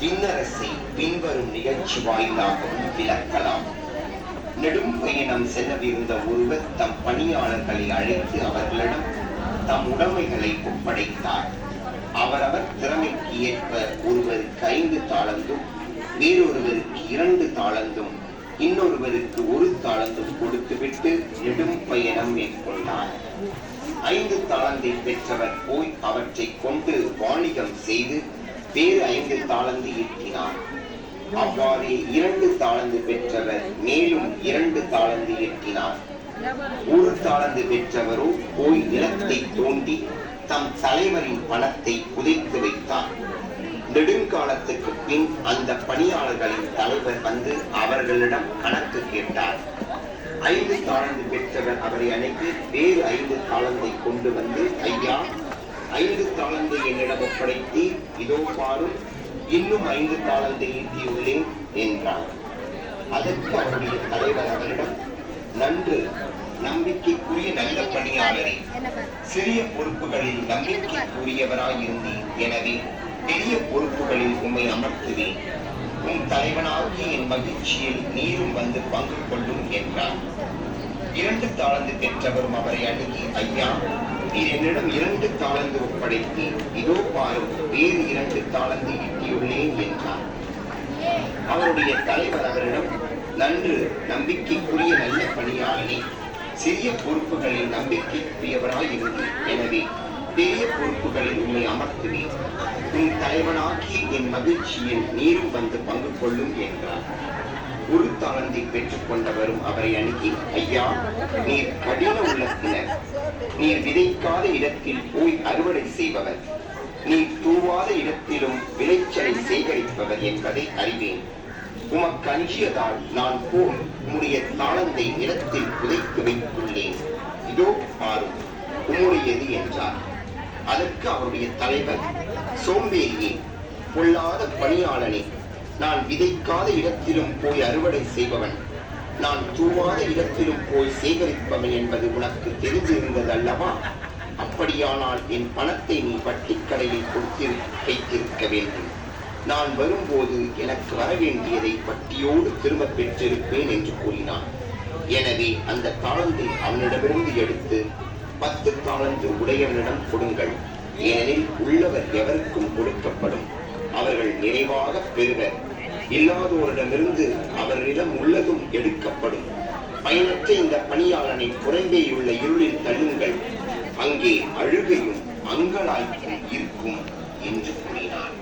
விண்ணரசை பின்வரும் நிகழ்ச்சி வாயிலாகவும் விளக்கலாம். நெடும் பயணம் செல்லவிருந்த ஒருவர் தம் பணியாளர்களை அழைத்து அவர்களிடம் தம் உடைமைகளை ஒப்படைத்தார். அவரவர் திறமைக்கு ஏற்ப ஒருவருக்கு ஐந்து தாளந்தும் வேறொருவருக்கு இரண்டு தாளந்தும் இன்னொருவருக்கு ஒரு தாளந்தும் கொடுத்துவிட்டு நெடும் பயணம் மேற்கொண்டார். ஐந்து தாளந்தை பெற்றவர் போய் அவற்றை கொண்டு வாணிகம் செய்து வேறு ஐந்து தாளந்து ஈட்டினார் அவ்வாறே இரண்டு தாளந்து பெற்றவர் மேலும் இரண்டு தாளந்து ஈட்டினார் ஒரு தாளந்து பெற்றவரோ போய் நிலத்தை தோண்டி தம் தலைவரின் பணத்தை புதைத்து வைத்தார். நெடுங்காலத்துக்கு பின் அந்த பணியாளர்களின் தலைவர் வந்து அவர்களிடம் கணக்கு கேட்டார். ஐந்து தாளந்து பெற்றவர் அவரை அழைத்து வேறு ஐந்து தாளந்தை கொண்டு வந்து ஐயா ஐந்து தாளந்தை என்னிடம் ஒப்படைத்து இதோ பாரும் இன்னும் ஐந்து தாளந்தை ஈட்டியுள்ளேன் என்றார். அதற்கு அவருடைய தலைவர் அவரிடம் நன்று நம்பிக்கைக்குரிய நல்ல பணியாளரே சிறிய பொறுப்புகளில் நம்பிக்கைக்குரியவராயிருந்தேன் எனவே பெரிய பொறுப்புகளில் உண்மை அமர்த்துவேன். உன் தலைவனாகிய என் மகிழ்ச்சியில் நீரும் வந்து பங்கு கொள்ளும் என்றார். இரண்டு தாளந்து பெற்றவரும் அவரை அணுகி ஐயா நீர் என்னிடம் இரண்டு தாளந்து ஒப்படைத்து இதோ பாரும் வேறு இரண்டு தாளந்து ஈட்டியுள்ளேன் என்றார். அவருடைய தலைவர் அவரிடம் நன்று நம்பிக்கைக்குரிய நல்ல பணியாளனே சிறிய பொறுப்புகளில் நம்பிக்கைக்குரியவராய் இருந்து எனவே பெரிய பொறுப்புகளில் உன்னை அமர்த்துவேன். உன் தலைவனாகி என் மகிழ்ச்சியில் நீரும் வந்து பங்கு கொள்ளும் என்றார். குரு தாளந்தை பெற்றுக் கொண்டவரும் அவரை அணுகி ஐயா நீர் கடின உள்ளத்தினர். நீர் விதைக்காத இடத்தில் போய் அறுவடை செய்பவர். நீர் தூவாத இடத்திலும் விளைச்சலை சேகரிப்பவர் என்பதை அறிவேன். உமக்கு அஞ்சியதால் நான் போல் உம்முடைய தாளந்தை நிலத்தில் புதைத்து வைத்துள்ளேன். இதோ பாரும் உம்முடையது என்றார். அதற்கு அவருடைய தலைவர் சோம்பேறியே பொல்லாத பணியாளனே நான் விதைக்காத இடத்திலும் போய் அறுவடை செய்பவன். நான் தூவாத இடத்திலும் போய் சேகரிப்பவன் என்பது உனக்கு தெரிந்திருந்தது அல்லவா அப்படியானால் என் பணத்தை நீ வட்டிக்கடையில் கொடுத்திரு வைத்திருக்க வேண்டும். நான் வரும்போது எனக்கு வர வேண்டியதை வட்டியோடு திரும்ப பெற்றிருப்பேன் என்று கூறினான். எனவே அந்த தாளந்தை அவனிடமிருந்து எடுத்து பத்து தாளந்து உடையவனிடம் கொடுங்கள். ஏனெனில் உள்ளவர் எவருக்கும் கொடுக்கப்படும். அவர்கள் நிறைவாக பெறுவர். இல்லாதோரிடமிருந்து அவர்களிடம் உள்ளதும் எடுக்கப்படும். பயனற்ற இந்த பணியாளனை புறம்பேயுள்ள இருளில் தள்ளுங்கள். அங்கே அழுகையும் அங்கலாய்ப்பும் இருக்கும் என்று கூறினார்